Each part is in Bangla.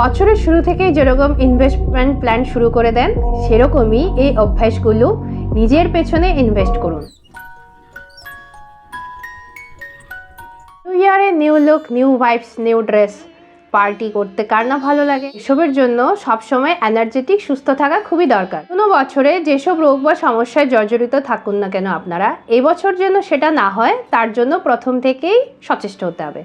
বছরের শুরু থেকেই যেরকম ইনভেস্টমেন্ট প্ল্যান শুরু করে দেন, সেরকমই এই অভ্যাসগুলো নিজের পেছনে ইনভেস্ট করুন। নিউ ইয়ারে new look new vibes new dress party করতে কার না ভালো লাগে? এসবের জন্য সবসময় এনার্জেটিক সুস্থ থাকা খুবই দরকার। কোনো বছরে যেসব রোগ বা সমস্যায় জর্জরিত থাকুন না কেন আপনারা, এই বছর যেন সেটা না হয়, তার জন্য প্রথম থেকেই সচেষ্ট হতে হবে।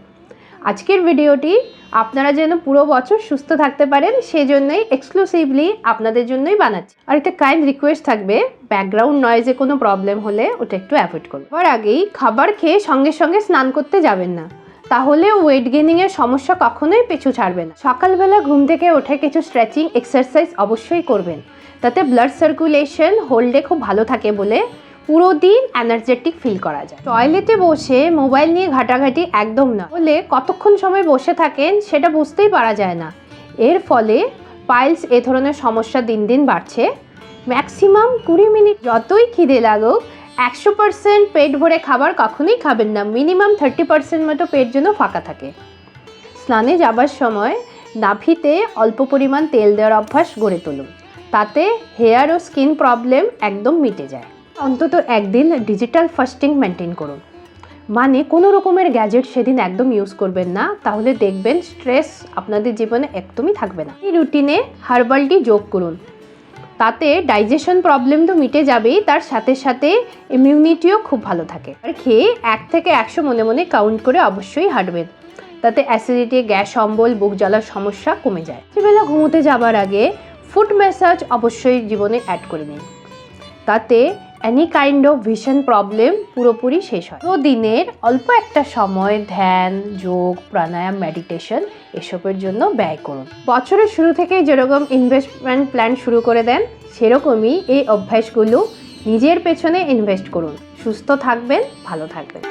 আজকের ভিডিওটি আপনারা যেন পুরো বছর সুস্থ থাকতে পারেন সেই জন্যই এক্সক্লুসিভলি আপনাদের জন্যই বানাচ্ছি। আর একটা কাইন্ড রিকোয়েস্ট থাকবে ব্যাকগ্রাউন্ড নয়েজে কোনো প্রবলেম হলে ওটা একটু অ্যাভয়েড করুন। এবার আগেই খাবার খেয়ে সঙ্গে সঙ্গে স্নান করতে যাবেন না। তাহলে ওয়েট গেনিংয়ের সমস্যা কখনোই পিছু ছাড়বে না। সকালবেলা ঘুম থেকে উঠে কিছু স্ট্রেচিং এক্সারসাইজ অবশ্যই করবেন। তাতে ব্লাড সার্কুলেশন হোল্ডে খুব ভালো থাকে বলে পুরো দিন এনার্জেটিক ফিল করা যায়। টয়লেটে বসে মোবাইল নিয়ে ঘাটাঘাটি একদম না। বলে কতক্ষণ সময় বসে থাকেন সেটা বুঝতেই পারা যায় না। এর ফলে পাইলস এ ধরনের সমস্যা দিন দিন বাড়ছে। ম্যাক্সিমাম কুড়ি মিনিট যতই খিদে লাগুক, একশো পার্সেন্ট পেট ভরে খাবার কখনোই খাবেন না। মিনিমাম থার্টি পার্সেন্ট মতো পেট যেন ফাঁকা থাকে। স্নানে যাবার সময় নাভিতে অল্প পরিমাণ তেল দেওয়ার অভ্যাস গড়ে তুলুন। তাতে হেয়ার ও স্কিন প্রবলেম একদম মিটে যায়। অন্তত একদিন ডিজিটাল ফাস্টিং মেনটেন করুন। মানে কোনো রকমের গ্যাজেট সেদিন একদম ইউজ করবেন না, তাহলে দেখবেন স্ট্রেস আপনাদের জীবনে একদমই থাকবে না। এই রুটিনে হার্বাল টি যোগ করুন। তাতে ডাইজেশন প্রবলেম তো মিটে যাবেই, তার সাথে সাথে ইমিউনিটিও খুব ভালো থাকে। আর খেয়ে এক থেকে একশো মনে মনে কাউন্ট করে অবশ্যই হাঁটবেন। তাতে অ্যাসিডিটি গ্যাস, অম্বল, বুক জ্বালার সমস্যা কমে যায়। রাত্রিবেলা ঘুমোতে যাবার আগে ফুট ম্যাসাজ অবশ্যই জীবনে অ্যাড করে নিন। তাতে any kind of vision problem পুরোপুরি শেষ হয়। তো দিনের অল্প একটা সময় ধ্যান, যোগ, প্রাণায়াম মেডিটেশন এসবের জন্য ব্যয় করুন। বছরের শুরু থেকেই যেরকম ইনভেস্টমেন্ট প্ল্যান শুরু করে দেন, সেরকমই এই অভ্যাসগুলো নিজের পেছনে ইনভেস্ট করুন। সুস্থ থাকবেন, ভালো থাকবেন।